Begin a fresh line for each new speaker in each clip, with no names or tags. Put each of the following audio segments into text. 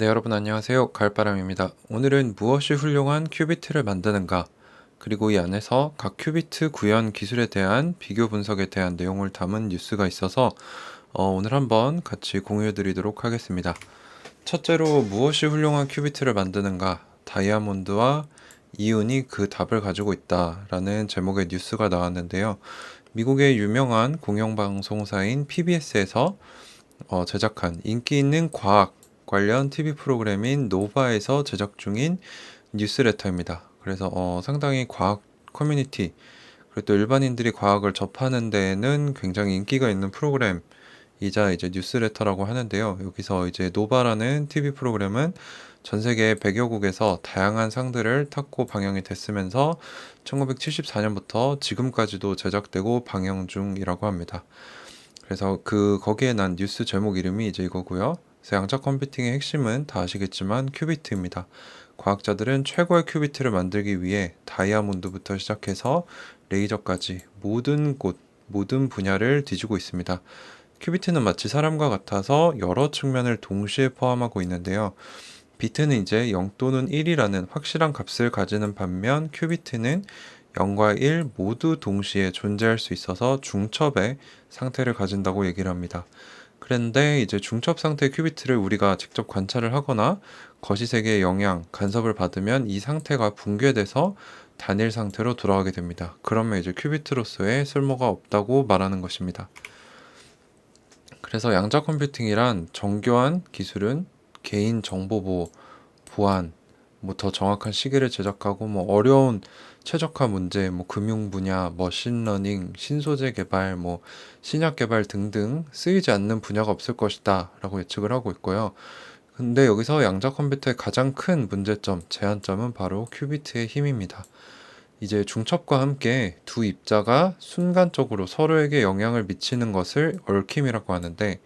네, 여러분 안녕하세요. 가을바람입니다. 오늘은 무엇이 훌륭한 큐비트를 만드는가, 그리고 이 안에서 각 큐비트 구현 기술에 대한 비교 분석에 대한 내용을 담은 뉴스가 있어서 어, 오늘 한번 같이 공유해 드리도록 하겠습니다. 첫째로 무엇이 훌륭한 큐비트를 만드는가, 다이아몬드와 이윤이 그 답을 가지고 있다라는 제목의 뉴스가 나왔는데요. 미국의 유명한 공영방송사인 PBS에서 어, 제작한 인기 있는 과학 관련 TV 프로그램인 노바에서 제작 중인 뉴스레터입니다. 그래서 어, 상당히 과학 커뮤니티 그리고 또 일반인들이 과학을 접하는 데에는 굉장히 인기가 있는 프로그램이자 이제 뉴스레터라고 하는데요. 여기서 이제 노바라는 TV 프로그램은 전 세계 100여 국에서 다양한 상들을 탔고 방영이 됐으면서 1974년부터 지금까지도 제작되고 방영 중이라고 합니다. 그래서 그 거기에 난 뉴스 제목 이름이 이제 이거고요. 양자 컴퓨팅의 핵심은 다 아시겠지만 큐비트입니다. 과학자들은 최고의 큐비트를 만들기 위해 다이아몬드부터 시작해서 레이저까지 모든 곳, 모든 분야를 뒤지고 있습니다. 큐비트는 마치 사람과 같아서 여러 측면을 동시에 포함하고 있는데요. 비트는 이제 0 또는 1이라는 확실한 값을 가지는 반면 큐비트는 0과 1 모두 동시에 존재할 수 있어서 중첩의 상태를 가진다고 얘기를 합니다. 그런데 이제 중첩 상태 큐비트를 우리가 직접 관찰을 하거나 거시 세계의 영향, 간섭을 받으면 이 상태가 붕괴돼서 단일 상태로 돌아가게 됩니다. 그러면 이제 큐비트로서의 쓸모가 없다고 말하는 것입니다. 그래서 양자 컴퓨팅이란 정교한 기술은 개인 정보 보호, 보안, 뭐 더 정확한 시계를 제작하고 뭐 어려운 최적화 문제, 뭐 금융 분야, 머신러닝, 신소재 개발, 뭐 신약 개발 등등 쓰이지 않는 분야가 없을 것이다라고 예측을 하고 있고요. 근데 여기서 양자 컴퓨터의 가장 큰 문제점, 제한점은 바로 큐비트의 힘입니다. 이제 중첩과 함께 두 입자가 순간적으로 서로에게 영향을 미치는 것을 얽힘이라고 하는데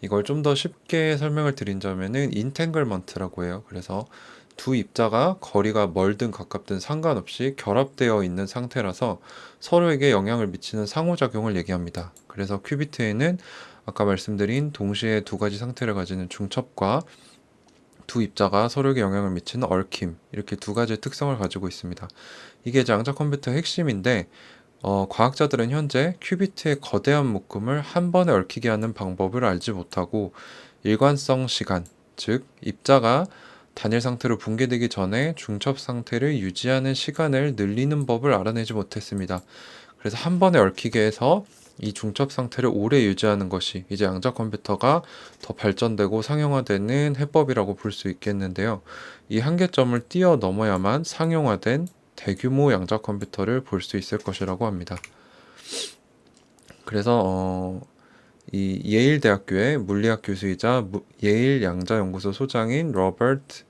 이걸 좀 더 쉽게 설명을 드린다면은 인탱글먼트라고 해요. 그래서 두 입자가 거리가 멀든 가깝든 상관없이 결합되어 있는 상태라서 서로에게 영향을 미치는 상호작용을 얘기합니다. 그래서 큐비트에는 아까 말씀드린 동시에 두 가지 상태를 가지는 중첩과 두 입자가 서로에게 영향을 미치는 얽힘 이렇게 두 가지의 특성을 가지고 있습니다. 이게 장자 컴퓨터의 핵심인데 어, 과학자들은 현재 큐비트의 거대한 묶음을 한 번에 얽히게 하는 방법을 알지 못하고 일관성 시간, 즉 입자가 단일 상태로 붕괴되기 전에 중첩 상태를 유지하는 시간을 늘리는 법을 알아내지 못했습니다. 그래서 한 번에 얽히게 해서 이 중첩 상태를 오래 유지하는 것이 이제 양자 컴퓨터가 더 발전되고 상용화되는 해법이라고 볼 수 있겠는데요. 이 한계점을 뛰어넘어야만 상용화된 대규모 양자 컴퓨터를 볼 수 있을 것이라고 합니다. 그래서 어, 이 예일 대학교의 물리학 교수이자 예일 양자 연구소 소장인 로버트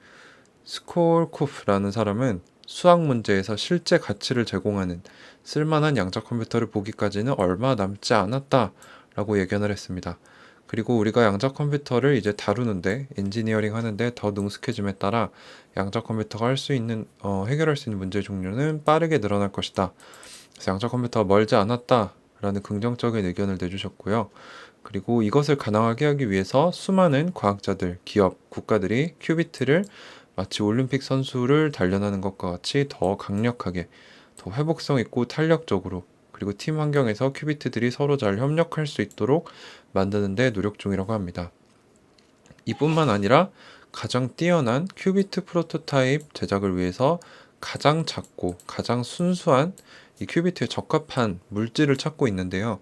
스콜코프라는 사람은 수학 문제에서 실제 가치를 제공하는 쓸만한 양자 컴퓨터를 보기까지는 얼마 남지 않았다라고 예견을 했습니다. 그리고 우리가 양자 컴퓨터를 이제 다루는데 엔지니어링 하는데 더 능숙해짐에 따라 양자 컴퓨터가 할 수 있는 어, 해결할 수 있는 문제 종류는 빠르게 늘어날 것이다. 그래서 양자 컴퓨터가 멀지 않았다라는 긍정적인 의견을 내주셨고요. 그리고 이것을 가능하게 하기 위해서 수많은 과학자들, 기업, 국가들이 큐비트를 마치 올림픽 선수를 단련하는 것과 같이 더 강력하게, 더 회복성 있고 탄력적으로, 그리고 팀 환경에서 큐비트들이 서로 잘 협력할 수 있도록 만드는 데 노력 중이라고 합니다. 이뿐만 아니라 가장 뛰어난 큐비트 프로토타입 제작을 위해서 가장 작고 가장 순수한 이 큐비트에 적합한 물질을 찾고 있는데요.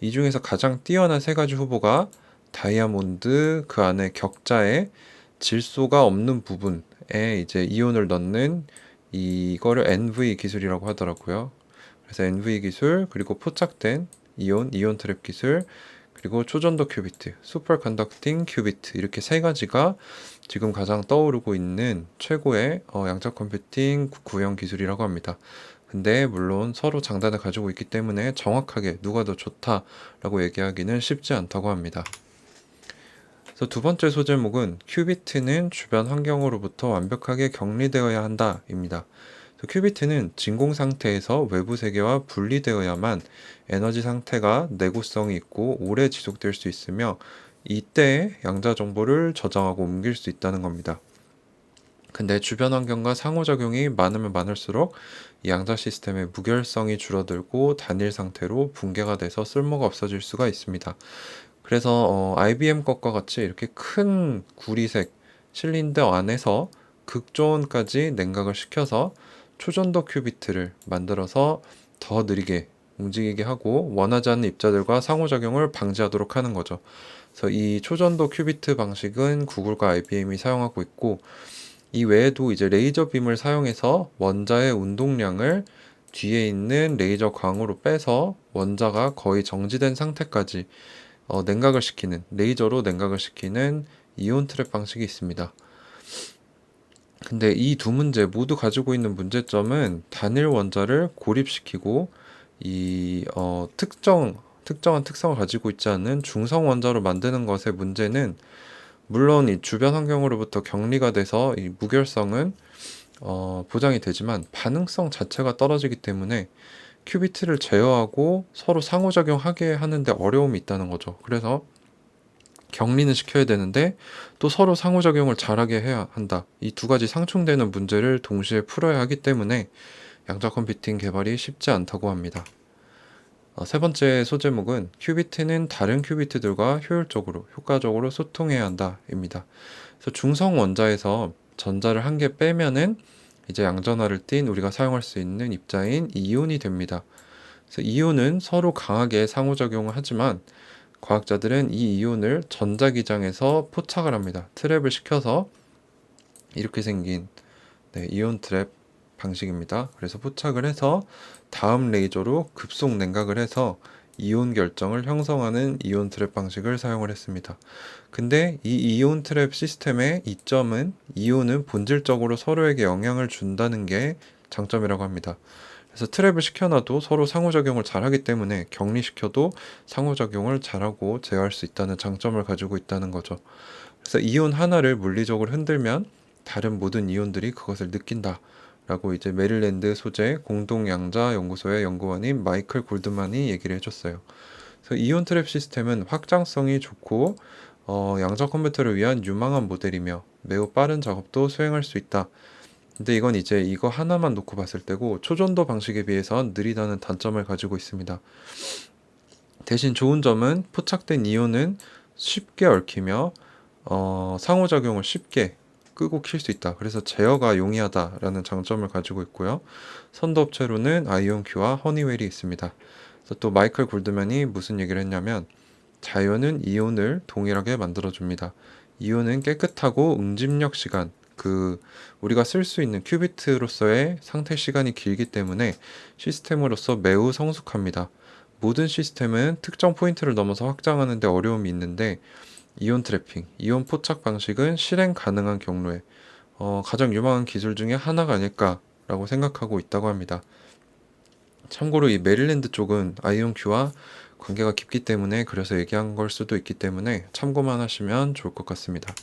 이 중에서 가장 뛰어난 세 가지 후보가 다이아몬드 그 안에 격자에 질소가 없는 부분 에 이제 이온을 넣는 이거를 NV 기술이라고 하더라고요. 그래서 NV 기술 그리고 포착된 이온, 이온 트랩 기술 그리고 초전도 큐비트, 슈퍼 컨덕팅 큐비트 이렇게 세 가지가 지금 가장 떠오르고 있는 최고의 어, 양자 컴퓨팅 구형 기술이라고 합니다. 근데 물론 서로 장단을 가지고 있기 때문에 정확하게 누가 더 좋다라고 얘기하기는 쉽지 않다고 합니다. 그래서 두 번째 소제목은 큐비트는 주변 환경으로부터 완벽하게 격리되어야 한다입니다. 큐비트는 진공 상태에서 외부 세계와 분리되어야만 에너지 상태가 내구성이 있고 오래 지속될 수 있으며 이때 양자 정보를 저장하고 옮길 수 있다는 겁니다. 근데 주변 환경과 상호작용이 많으면 많을수록 이 양자 시스템의 무결성이 줄어들고 단일 상태로 붕괴가 돼서 쓸모가 없어질 수가 있습니다. 그래서 어, IBM 것과 같이 이렇게 큰 구리색 실린더 안에서 극조온까지 냉각을 시켜서 초전도 큐비트를 만들어서 더 느리게 움직이게 하고 원하지 않는 입자들과 상호작용을 방지하도록 하는 거죠. 그래서 이 초전도 큐비트 방식은 구글과 IBM이 사용하고 있고 이 외에도 이제 레이저 빔을 사용해서 원자의 운동량을 뒤에 있는 레이저 광으로 빼서 원자가 거의 정지된 상태까지 어, 냉각을 시키는 레이저로 냉각을 시키는 이온 트랩 방식이 있습니다. 근데 이 두 문제 모두 가지고 있는 문제점은 단일 원자를 고립시키고 이 어, 특정 특정한 특성을 가지고 있지 않은 중성 원자로 만드는 것의 문제는 물론 이 주변 환경으로부터 격리가 돼서 이 무결성은 어, 보장이 되지만 반응성 자체가 떨어지기 때문에 큐비트를 제어하고 서로 상호작용하게 하는데 어려움이 있다는 거죠. 그래서 격리는 시켜야 되는데 또 서로 상호작용을 잘하게 해야 한다. 이 두 가지 상충되는 문제를 동시에 풀어야 하기 때문에 양자 컴퓨팅 개발이 쉽지 않다고 합니다. 어, 세 번째 소제목은 큐비트는 다른 큐비트들과 효율적으로, 효과적으로 소통해야 한다입니다. 그래서 중성 원자에서 전자를 한 개 빼면은 이제 양전하를 띤 우리가 사용할 수 있는 입자인 이온이 됩니다. 그래서 이온은 서로 강하게 상호작용을 하지만 과학자들은 이 이온을 전자기장에서 포착을 합니다. 트랩을 시켜서 이렇게 생긴 네, 이온 트랩 방식입니다. 그래서 포착을 해서 다음 레이저로 급속 냉각을 해서 이온 결정을 형성하는 이온 트랩 방식을 사용을 했습니다. 근데 이 이온 트랩 시스템의 이점은 이온은 본질적으로 서로에게 영향을 준다는 게 장점이라고 합니다. 그래서 트랩을 시켜놔도 서로 상호작용을 잘하기 때문에 격리시켜도 상호작용을 잘하고 제어할 수 있다는 장점을 가지고 있다는 거죠. 그래서 이온 하나를 물리적으로 흔들면 다른 모든 이온들이 그것을 느낀다. 라고 이제 메릴랜드 소재 공동양자 연구소의 연구원인 마이클 골드만이 얘기를 해줬어요. 그래서 이온 트랩 시스템은 확장성이 좋고 어, 양자 컴퓨터를 위한 유망한 모델이며 매우 빠른 작업도 수행할 수 있다. 근데 이건 이제 이거 하나만 놓고 봤을 때고 초전도 방식에 비해서 느리다는 단점을 가지고 있습니다. 대신 좋은 점은 포착된 이온은 쉽게 얽히며 어, 상호작용을 쉽게 끄고 킬 수 있다. 그래서 제어가 용이하다라는 장점을 가지고 있고요. 선도 업체로는 아이온큐와 허니웰이 있습니다. 그래서 또 마이클 골드맨이 무슨 얘기를 했냐면 자연은 이온을 동일하게 만들어줍니다. 이온은 깨끗하고 응집력 시간, 그 우리가 쓸 수 있는 큐비트로서의 상태 시간이 길기 때문에 시스템으로서 매우 성숙합니다. 모든 시스템은 특정 포인트를 넘어서 확장하는데 어려움이 있는데 이온 트래핑, 이온 포착 방식은 실행 가능한 경로에 어, 가장 유망한 기술 중에 하나가 아닐까라고 생각하고 있다고 합니다. 참고로 이 메릴랜드 쪽은 아이온큐와 관계가 깊기 때문에 그래서 얘기한 걸 수도 있기 때문에 참고만 하시면 좋을 것 같습니다.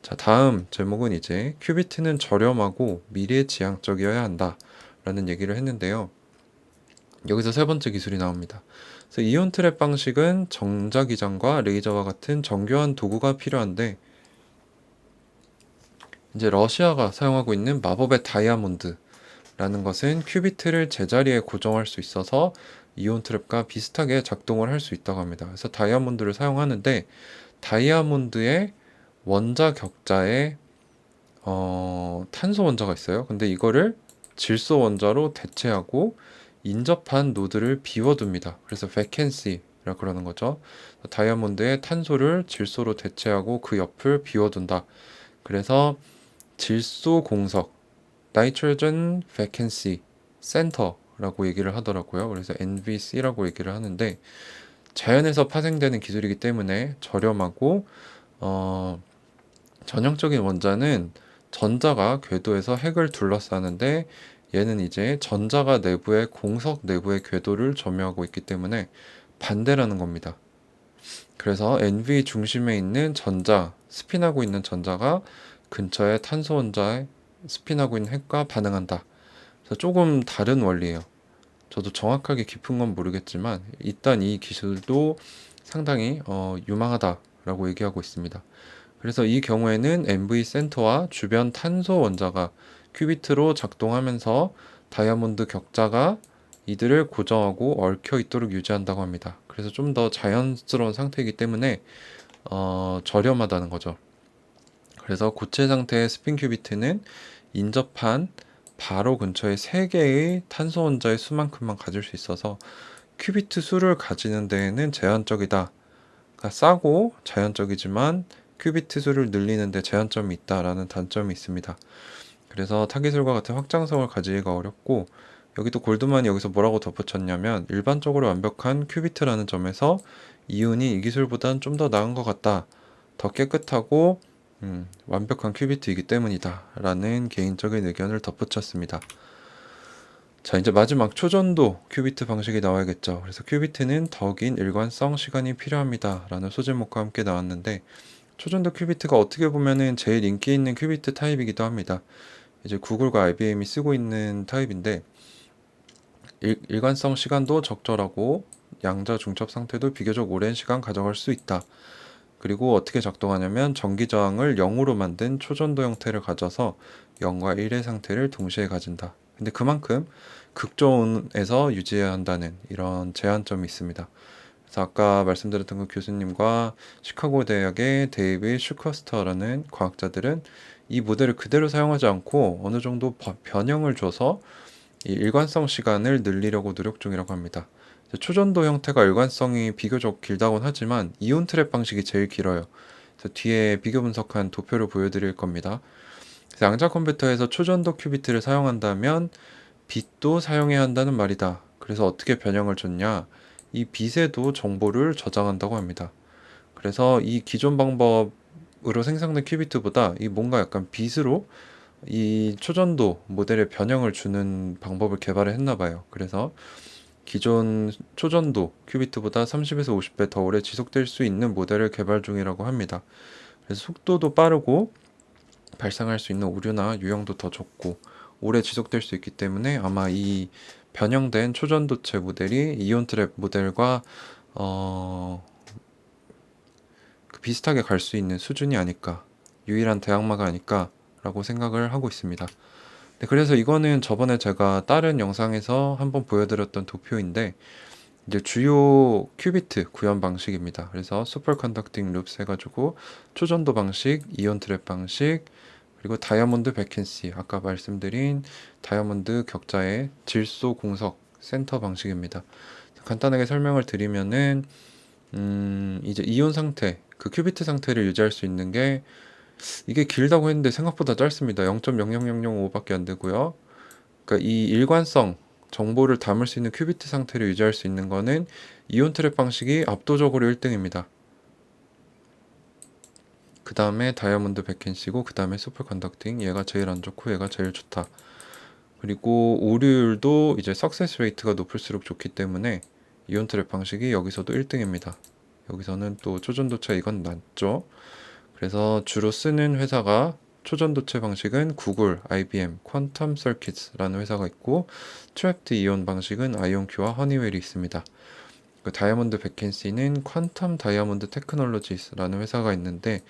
자, 다음 제목은 이제 큐비트는 저렴하고 미래 지향적이어야 한다 라는 얘기를 했는데요. 여기서 세 번째 기술이 나옵니다. 그래서 이온 트랩 방식은 정자기장과 레이저와 같은 정교한 도구가 필요한데 이제 러시아가 사용하고 있는 마법의 다이아몬드라는 것은 큐비트를 제자리에 고정할 수 있어서 이온 트랩과 비슷하게 작동을 할 수 있다고 합니다. 그래서 다이아몬드를 사용하는데 다이아몬드의 원자 격자에 어, 탄소 원자가 있어요. 근데 이거를 질소 원자로 대체하고 인접한 노드를 비워둡니다. 그래서 vacancy라 그러는 거죠. 다이아몬드의 탄소를 질소로 대체하고 그 옆을 비워둔다. 그래서 질소 공석 nitrogen vacancy center라고 얘기를 하더라고요. 그래서 NVC라고 얘기를 하는데 자연에서 파생되는 기술이기 때문에 저렴하고 어, 전형적인 원자는 전자가 궤도에서 핵을 둘러싸는데 얘는 이제 전자가 내부의 공석 내부의 궤도를 점유하고 있기 때문에 반대라는 겁니다. 그래서 NV 중심에 있는 전자, 스핀하고 있는 전자가 근처에 탄소 원자에 스핀하고 있는 핵과 반응한다. 그래서 조금 다른 원리예요. 저도 정확하게 깊은 건 모르겠지만 일단 이 기술도 상당히 어, 유망하다 라고 얘기하고 있습니다. 그래서 이 경우에는 MV 센터와 주변 탄소 원자가 큐비트로 작동하면서 다이아몬드 격자가 이들을 고정하고 얽혀 있도록 유지한다고 합니다. 그래서 좀 더 자연스러운 상태이기 때문에 어, 저렴하다는 거죠. 그래서 고체 상태의 스핀 큐비트는 인접한 바로 근처에 3개의 탄소 원자의 수만큼만 가질 수 있어서 큐비트 수를 가지는 데에는 제한적이다. 그러니까 싸고 자연적이지만 큐비트 수를 늘리는 데 제한점이 있다라는 단점이 있습니다. 그래서 타깃술과 같은 확장성을 가지기가 어렵고 여기 또 골드만이 여기서 뭐라고 덧붙였냐면 일반적으로 완벽한 큐비트라는 점에서 이윤이 이 기술보단 좀 더 나은 것 같다. 더 깨끗하고 음, 완벽한 큐비트이기 때문이다. 라는 개인적인 의견을 덧붙였습니다. 자, 이제 마지막 초전도 큐비트 방식이 나와야겠죠. 그래서 큐비트는 더 긴 일관성 시간이 필요합니다. 라는 소제목과 함께 나왔는데 초전도 큐비트가 어떻게 보면은 제일 인기 있는 큐비트 타입이기도 합니다. 이제 구글과 IBM이 쓰고 있는 타입인데 일, 일관성 시간도 적절하고 양자 중첩 상태도 비교적 오랜 시간 가져갈 수 있다. 그리고 어떻게 작동하냐면 전기 저항을 0으로 만든 초전도 형태를 가져서 0과 1의 상태를 동시에 가진다. 근데 그만큼 극저온에서 유지해야 한다는 이런 제한점이 있습니다. 그래서 아까 말씀드렸던 그 교수님과 시카고 대학의 데이비 슈커스터라는 과학자들은 이 모델을 그대로 사용하지 않고 어느 정도 변형을 줘서 이 일관성 시간을 늘리려고 노력 중이라고 합니다. 초전도 형태가 일관성이 비교적 길다곤 하지만 이온 트랩 방식이 제일 길어요. 그래서 뒤에 비교 분석한 도표를 보여드릴 겁니다. 양자 컴퓨터에서 초전도 큐비트를 사용한다면 빛도 사용해야 한다는 말이다. 그래서 어떻게 변형을 줬냐? 이 빛에도 정보를 저장한다고 합니다. 그래서 이 기존 방법으로 생성된 큐비트보다 이 뭔가 약간 빛으로 이 초전도 모델의 변형을 주는 방법을 개발을 했나 봐요. 그래서 기존 초전도 큐비트보다 30에서 50배 더 오래 지속될 수 있는 모델을 개발 중이라고 합니다. 그래서 속도도 빠르고 발생할 수 있는 오류나 유형도 더 적고 오래 지속될 수 있기 때문에 아마 이 변형된 초전도체 모델이 이온 트랩 모델과 어, 그 비슷하게 갈 수 있는 수준이 아닐까 유일한 대항마가 아닐까라고 생각을 하고 있습니다. 네, 그래서 이거는 저번에 제가 다른 영상에서 한번 보여드렸던 도표인데 이제 주요 큐비트 구현 방식입니다. 그래서 슈퍼 컨덕팅 룹스 해가지고 초전도 방식, 이온 트랩 방식, 그리고 다이아몬드 베켄시 아까 말씀드린 다이아몬드 격자의 질소 공석 센터 방식입니다. 간단하게 설명을 드리면은 음 이제 이온 상태 그 큐비트 상태를 유지할 수 있는 게 이게 길다고 했는데 생각보다 짧습니다. 0.00005밖에 안 되고요. 그러니까 이 일관성 정보를 담을 수 있는 큐비트 상태를 유지할 수 있는 거는 이온 트랩 방식이 압도적으로 1등입니다. 그 다음에 다이아몬드 백켄시고 그 다음에 슈퍼 컨덕팅 얘가 제일 안 좋고 얘가 제일 좋다. 그리고 오류율도 이제 석세스 레이트가 높을수록 좋기 때문에 이온 트랩 방식이 여기서도 1등입니다. 여기서는 또 초전도체 이건 낮죠. 그래서 주로 쓰는 회사가 초전도체 방식은 구글, IBM, 퀀텀 서킷라는 회사가 있고 트랩트 이온 방식은 아이온큐와 허니웰이 있습니다. 그 다이아몬드 베켄시는 퀀텀 다이아몬드 테크놀로지스라는 회사가 있는데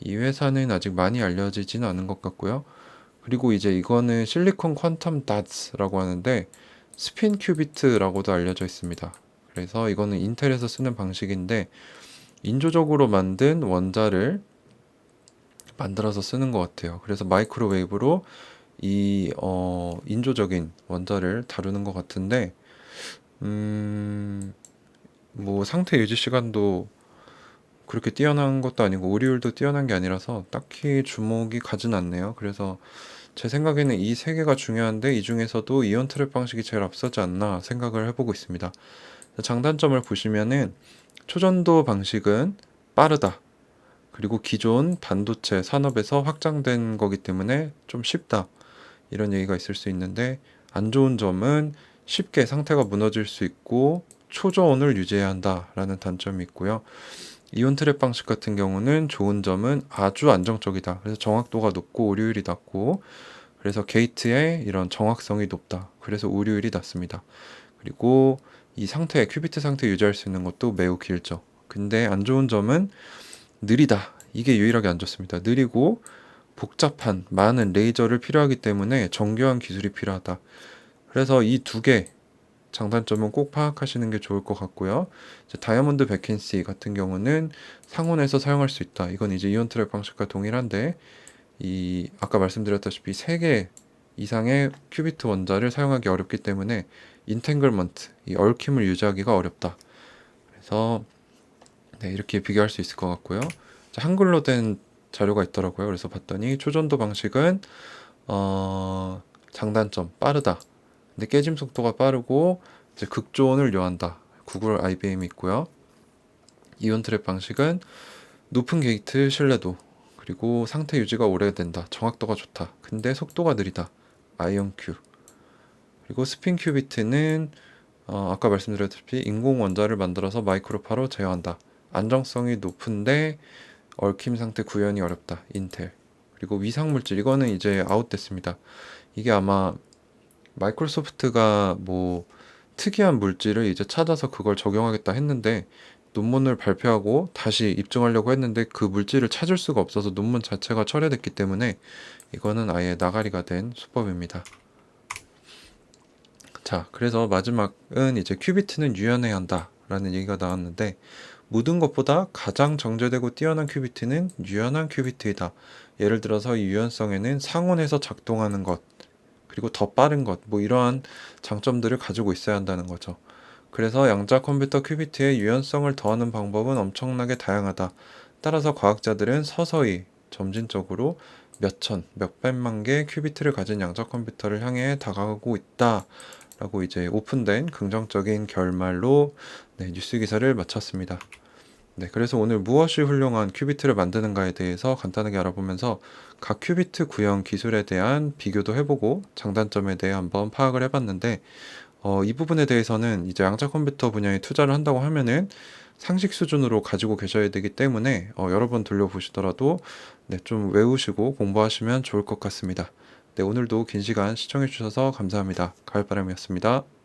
이 회사는 아직 많이 알려지지는 않은 것 같고요. 그리고 이제 이거는 실리콘 퀀텀 닷스라고 하는데 스핀 큐비트라고도 알려져 있습니다. 그래서 이거는 인텔에서 쓰는 방식인데 인조적으로 만든 원자를 만들어서 쓰는 것 같아요. 그래서 마이크로웨이브로 이 어, 인조적인 원자를 다루는 것 같은데 음, 뭐 상태 유지 시간도 그렇게 뛰어난 것도 아니고 오리율도 뛰어난 게 아니라서 딱히 주목이 가진 않네요. 그래서 제 생각에는 이 세 개가 중요한데 이 중에서도 이온 트랩 방식이 제일 앞서지 않나 생각을 해보고 있습니다. 장단점을 보시면은 초전도 방식은 빠르다. 그리고 기존 반도체 산업에서 확장된 거기 때문에 좀 쉽다. 이런 얘기가 있을 수 있는데 안 좋은 점은 쉽게 상태가 무너질 수 있고 초저온을 유지해야 한다라는 단점이 있고요. 이온 트랩 방식 같은 경우는 좋은 점은 아주 안정적이다. 그래서 정확도가 높고 오류율이 낮고 그래서 게이트의 이런 정확성이 높다. 그래서 오류율이 낮습니다. 그리고 이 상태, 큐비트 상태 유지할 수 있는 것도 매우 길죠. 근데 안 좋은 점은 느리다. 이게 유일하게 안 좋습니다. 느리고 복잡한 많은 레이저를 필요하기 때문에 정교한 기술이 필요하다. 그래서 이 두 개 장단점은 꼭 파악하시는 게 좋을 것 같고요. 다이아몬드 베켄시 같은 경우는 상온에서 사용할 수 있다. 이건 이제 이온 트랩 방식과 동일한데 이 아까 말씀드렸다시피 세개 이상의 큐비트 원자를 사용하기 어렵기 때문에 인탱글먼트, 이 얽힘을 유지하기가 어렵다. 그래서 네, 이렇게 비교할 수 있을 것 같고요. 자, 한글로 된 자료가 있더라고요. 그래서 봤더니 초전도 방식은 어, 장단점 빠르다. 근데 깨짐 속도가 빠르고 이제 극조온을 요한다. 구글 IBM 있고요. 이온 트랩 방식은 높은 게이트 신뢰도 그리고 상태 유지가 오래된다. 정확도가 좋다. 근데 속도가 느리다. 아이온 큐. 그리고 스핀 큐비트는 어, 아까 말씀드렸다시피 인공 원자를 만들어서 마이크로파로 제어한다. 안정성이 높은데 얽힘 상태 구현이 어렵다. 인텔. 그리고 위상 물질 이거는 이제 아웃됐습니다. 이게 아마 마이크로소프트가 뭐 특이한 물질을 이제 찾아서 그걸 적용하겠다 했는데 논문을 발표하고 다시 입증하려고 했는데 그 물질을 찾을 수가 없어서 논문 자체가 철회됐기 때문에 이거는 아예 나가리가 된 수법입니다. 자, 그래서 마지막은 이제 큐비트는 유연해야 한다라는 얘기가 나왔는데 모든 것보다 가장 정제되고 뛰어난 큐비트는 유연한 큐비트이다. 예를 들어서 이 유연성에는 상온에서 작동하는 것, 그리고 더 빠른 것, 뭐 이러한 장점들을 가지고 있어야 한다는 거죠. 그래서 양자 컴퓨터 큐비트의 유연성을 더하는 방법은 엄청나게 다양하다. 따라서 과학자들은 서서히 점진적으로 몇천, 몇백만 개 큐비트를 가진 양자 컴퓨터를 향해 다가가고 있다. 라고 이제 오픈된 긍정적인 결말로 네, 뉴스 기사를 마쳤습니다. 네, 그래서 오늘 무엇이 훌륭한 큐비트를 만드는가에 대해서 간단하게 알아보면서 각 큐비트 구형 기술에 대한 비교도 해보고 장단점에 대해 한번 파악을 해봤는데 어, 이 부분에 대해서는 이제 양자 컴퓨터 분야에 투자를 한다고 하면은 상식 수준으로 가지고 계셔야 되기 때문에 어, 여러 번 돌려보시더라도 네, 좀 외우시고 공부하시면 좋을 것 같습니다. 네, 오늘도 긴 시간 시청해 주셔서 감사합니다. 가을바람이었습니다.